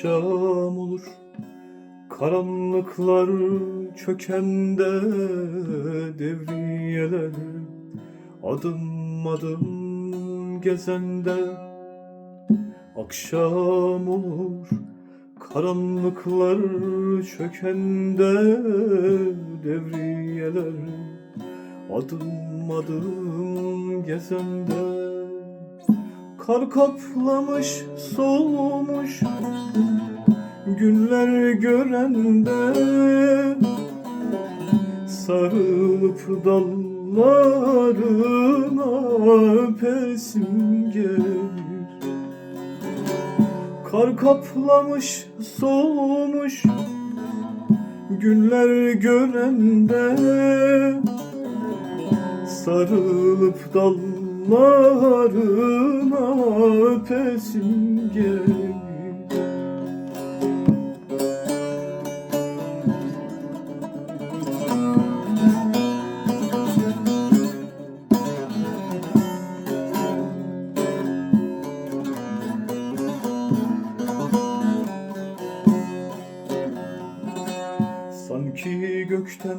Akşam olur. Karanlıklar çökende devriyeler Adım adım gezende Akşam olur. Karanlıklar çökende devriyeler Adım adım gezende Kar kaplamış solmuş Günler görende. Sarılıp dallarına öpesim gelir. Kar kaplamış solmuş Günler görende. Sarılıp dallarına öpesim gelir Sanki gökten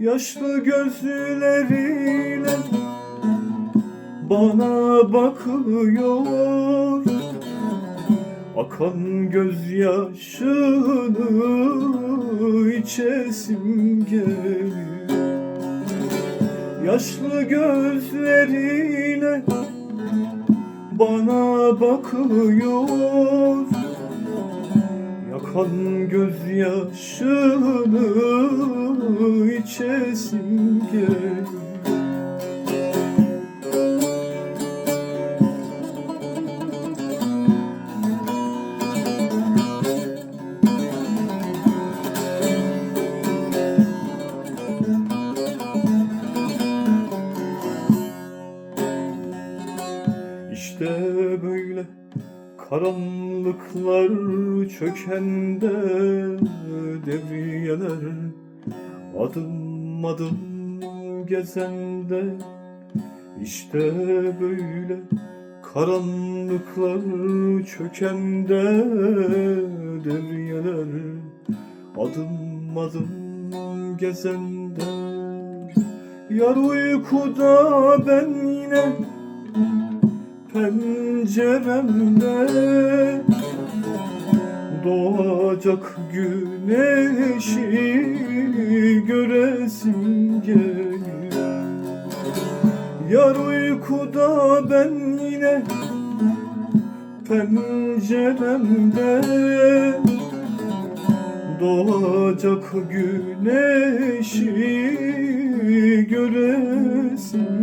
Yaşlı gözleriyle bana bakıyor. Akan gözyaşını içesim gelir Yaşlı gözleriyle bana bakıyor Yakan gözyaşını içesim gelir karanlıklar çökende devriyeler adım adım gezende İşte böyle karanlıklar çökende devriyeler adım adım gezende Yar uykuda ben yine penceremde Doğacak güneşi göresim gelir Yar uykuda ben yine penceremde Doğacak güneşi göresim